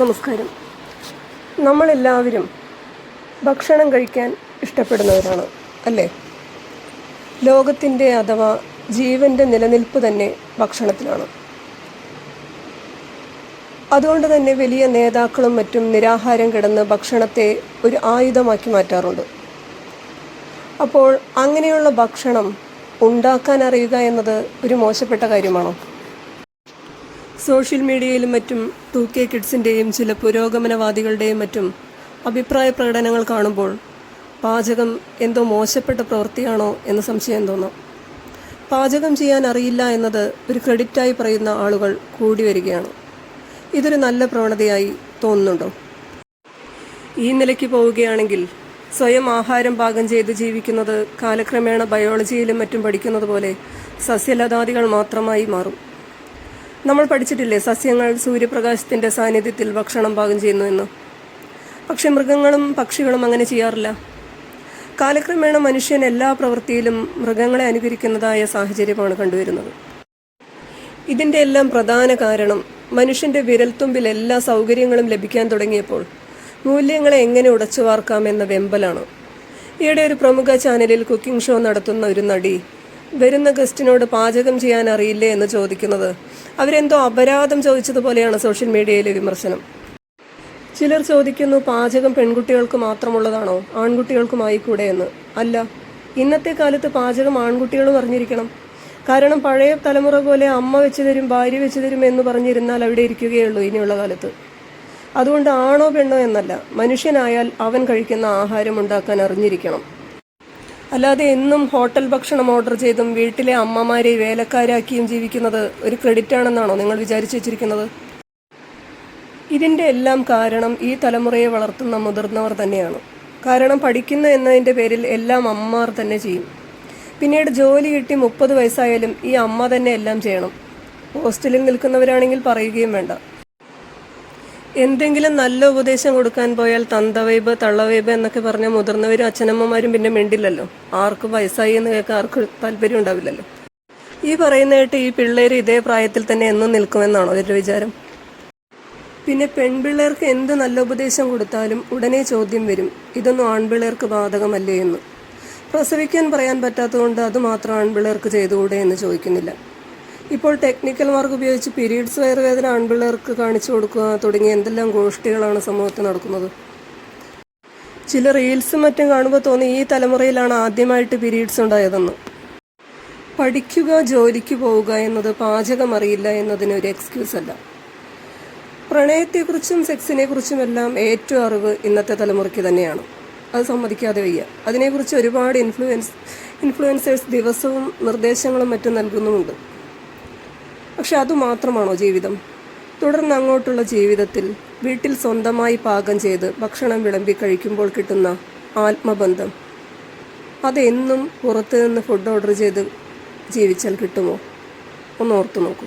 നമസ്കാരം. നമ്മളെല്ലാവരും ഭക്ഷണം കഴിക്കാൻ ഇഷ്ടപ്പെടുന്നവരാണ് അല്ലേ? ലോകത്തിന്റെ അഥവാ ജീവന്റെ നിലനിൽപ്പ് തന്നെ ഭക്ഷണത്തിലാണ്. അതുകൊണ്ട് തന്നെ വലിയ നേതാക്കളും മറ്റും നിരാഹാരം കിടന്ന് ഭക്ഷണത്തെ ഒരു ആയുധമാക്കി മാറ്റാറുണ്ട്. അപ്പോൾ അങ്ങനെയുള്ള ഭക്ഷണം ഉണ്ടാക്കാൻ അറിയുക എന്നത് ഒരു മോശപ്പെട്ട കാര്യമാണോ? സോഷ്യൽ മീഡിയയിലും മറ്റും ടു കെ കിഡ്സിന്റെയും ചില പുരോഗമനവാദികളുടെയും മറ്റും അഭിപ്രായ പ്രകടനങ്ങൾ കാണുമ്പോൾ പാചകം എന്തോ മോശപ്പെട്ട പ്രവൃത്തിയാണോ എന്ന സംശയം തോന്നും. പാചകം ചെയ്യാൻ അറിയില്ല എന്നത് ഒരു ക്രെഡിറ്റായി പറയുന്ന ആളുകൾ കൂടി വരികയാണ്. ഇതൊരു നല്ല പ്രവണതയായി തോന്നുന്നുണ്ടോ? ഈ നിലയ്ക്ക് പോവുകയാണെങ്കിൽ സ്വയം ആഹാരം പാകം ചെയ്ത് ജീവിക്കുന്നത് കാലക്രമേണ ബയോളജിയിലും മറ്റും പഠിക്കുന്നത് പോലെ സസ്യലതാദികൾ മാത്രമായി മാറും. നമ്മൾ പഠിച്ചിട്ടില്ലേ? സസ്യങ്ങൾ സൂര്യപ്രകാശത്തിന്റെ സാന്നിധ്യത്തിൽ ഭക്ഷണം പാകം ചെയ്യുന്നു എന്ന് പക്ഷെ മൃഗങ്ങളും പക്ഷികളും അങ്ങനെ ചെയ്യാറില്ല. കാലക്രമേണ മനുഷ്യൻ എല്ലാ പ്രവൃത്തിയിലും മൃഗങ്ങളെ അനുകരിക്കുന്നതായ സാഹചര്യമാണ് കണ്ടുവരുന്നത്. ഇതിന്റെ എല്ലാം പ്രധാന കാരണം മനുഷ്യന്റെ വിരൽത്തുമ്പിൽ എല്ലാ സൗകര്യങ്ങളും ലഭിക്കാൻ തുടങ്ങിയപ്പോൾ മൂല്യങ്ങളെ എങ്ങനെ ഉടച്ചു വാർക്കാമെന്ന വെമ്പലാണ്. ഈയിടെ ഒരു പ്രമുഖ ചാനലിൽ കുക്കിംഗ് ഷോ നടത്തുന്ന ഒരു നടി വരുന്ന ഗസ്റ്റിനോട് പാചകം ചെയ്യാൻ അറിയില്ലേ എന്ന് ചോദിക്കുന്നത്. അവരെന്തോ അപരാധം ചോദിച്ചതുപോലെയാണ് സോഷ്യൽ മീഡിയയിലെ വിമർശനം. ചിലർ ചോദിക്കുന്നു പാചകം പെൺകുട്ടികൾക്ക് മാത്രമുള്ളതാണോ? ആൺകുട്ടികൾക്കുമായി കൂടെ എന്ന്. അല്ല ഇന്നത്തെ കാലത്ത് പാചകം ആൺകുട്ടികളും അറിഞ്ഞിരിക്കണം. കാരണം പഴയ തലമുറ പോലെ അമ്മ വെച്ച് തരും ഭാര്യ വെച്ച് തരും എന്ന് പറഞ്ഞിരുന്നാൽ അവിടെ ഇരിക്കുകയുള്ളൂ ഇനിയുള്ള കാലത്ത്. അതുകൊണ്ട് ആണോ പെണ്ണോ എന്നല്ല മനുഷ്യനായാൽ അവൻ കഴിക്കുന്ന ആഹാരം ഉണ്ടാക്കാൻ അറിഞ്ഞിരിക്കണം. അല്ലാതെ എന്നും ഹോട്ടൽ ഭക്ഷണം ഓർഡർ ചെയ്തും വീട്ടിലെ അമ്മമാരെ വേലക്കാരാക്കിയും ജീവിക്കുന്നത് ഒരു ക്രെഡിറ്റ് ആണെന്നാണോ നിങ്ങൾ വിചാരിച്ചു വെച്ചിരിക്കുന്നത്? ഇതിന്റെ എല്ലാം കാരണം ഈ തലമുറയെ വളർത്തുന്ന മുതിർന്നവർ തന്നെയാണ്. കാരണം പഠിക്കുന്ന എന്നതിന്റെ പേരിൽ എല്ലാം അമ്മമാർ തന്നെ ചെയ്യും. പിന്നീട് ജോലി കിട്ടി മുപ്പത് വയസ്സായാലും ഈ അമ്മ തന്നെ എല്ലാം ചെയ്യണം. ഹോസ്റ്റലിൽ നിൽക്കുന്നവരാണെങ്കിൽ പറയുകയും വേണ്ട. എന്തെങ്കിലും നല്ല ഉപദേശം കൊടുക്കാൻ പോയാൽ തന്തവൈബ് തള്ളവൈബ് എന്നൊക്കെ പറഞ്ഞ മുതിർന്നവരും അച്ഛനമ്മമാരും പിന്നെ മിണ്ടില്ലല്ലോ. ആർക്കും വയസ്സായി എന്ന് കേൾക്കാൻ ആർക്കും താല്പര്യം ഉണ്ടാവില്ലല്ലോ. ഈ പറയുന്ന കേട്ട് ഈ പിള്ളേർ ഇതേ പ്രായത്തിൽ തന്നെ എന്നും നിൽക്കുമെന്നാണോ അവരുടെ വിചാരം? പിന്നെ പെൺപിള്ളേർക്ക് എന്ത് നല്ല ഉപദേശം കൊടുത്താലും ഉടനെ ചോദ്യം വരും ഇതൊന്നും ആൺപിള്ളേർക്ക് ബാധകമല്ലേ? എന്ന്. പ്രസവിക്കാൻ പറയാൻ പറ്റാത്തതുകൊണ്ട് അത് മാത്രം ആൺപിള്ളേർക്ക് ചെയ്തുകൂടെ എന്ന് ചോദിക്കുന്നില്ല. ഇപ്പോൾ ടെക്നിക്കൽ മാർക്ക് ഉപയോഗിച്ച് പീരീഡ്സ് വയറുവേദന ആൺപിള്ളേർക്ക് കാണിച്ചു കൊടുക്കുക തുടങ്ങിയ എന്തെല്ലാം ഗോഷ്ഠികളാണ് സമൂഹത്തിൽ നടക്കുന്നത്? ചില റീൽസും മറ്റും കാണുമ്പോൾ തോന്നി ഈ തലമുറയിലാണ് ആദ്യമായിട്ട് പീരീഡ്സ് ഉണ്ടായതെന്ന്. പഠിക്കുക ജോലിക്ക് പോവുക എന്നത് പാചകം അറിയില്ല എന്നതിന് ഒരു എക്സ്ക്യൂസ് അല്ല. പ്രണയത്തെക്കുറിച്ചും സെക്സിനെ കുറിച്ചുമെല്ലാം ഏറ്റവും അറിവ് ഇന്നത്തെ തലമുറയ്ക്ക് തന്നെയാണ്. അത് സമ്മതിക്കാതെ വയ്യ. അതിനെക്കുറിച്ച് ഒരുപാട് ഇൻഫ്ലുവൻസ് ഇൻഫ്ലുവൻസേഴ്സ് ദിവസവും നിർദ്ദേശങ്ങളും മറ്റും നൽകുന്നുമുണ്ട്. പക്ഷെ അതുമാത്രമാണോ ജീവിതം? തുടർന്ന് അങ്ങോട്ടുള്ള ജീവിതത്തിൽ വീട്ടിൽ സ്വന്തമായി പാകം ചെയ്ത് ഭക്ഷണം വിളമ്പി കഴിക്കുമ്പോൾ കിട്ടുന്ന ആത്മബന്ധം. അതെന്നും പുറത്തുനിന്ന് ഫുഡ് ഓർഡർ ചെയ്ത് ജീവിച്ചാൽ കിട്ടുമോ? ഒന്ന് ഓർത്തു നോക്കൂ.